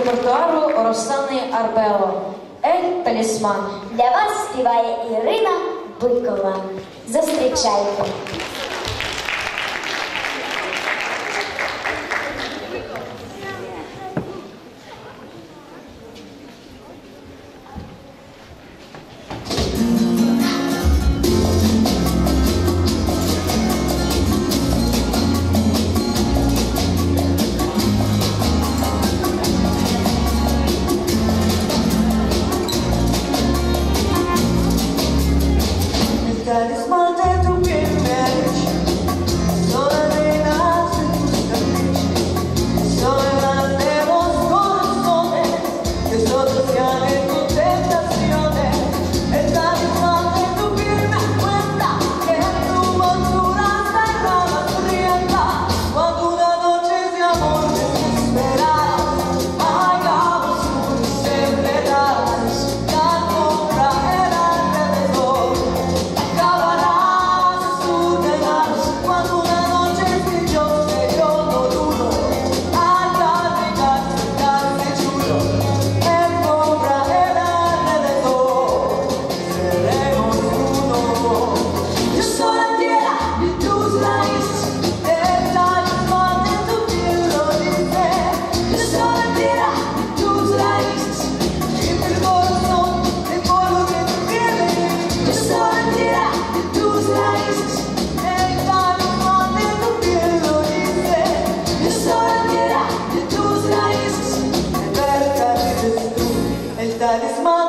репертуару Роксани Арбело. Ель Талісман. Для вас співає Ірина Бикова. Зустрічайте. uh, that is mine.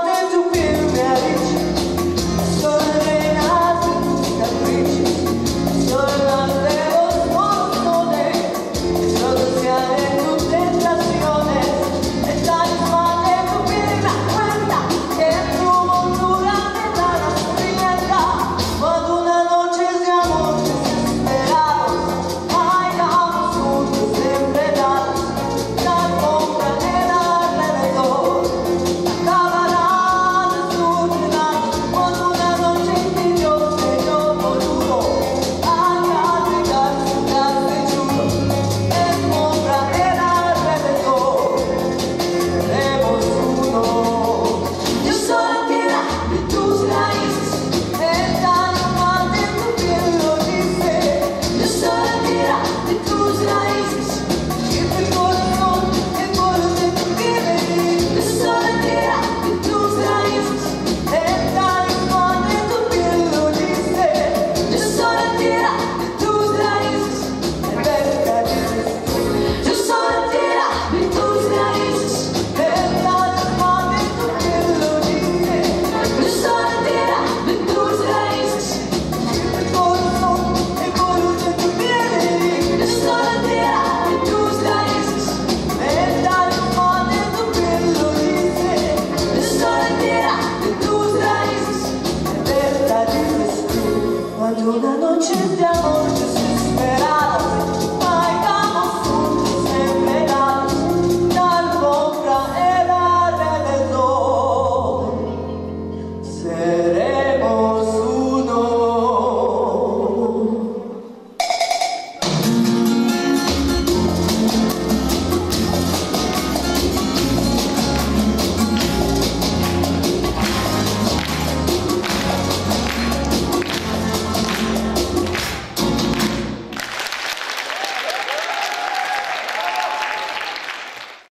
Una noche de amor yo soy esperado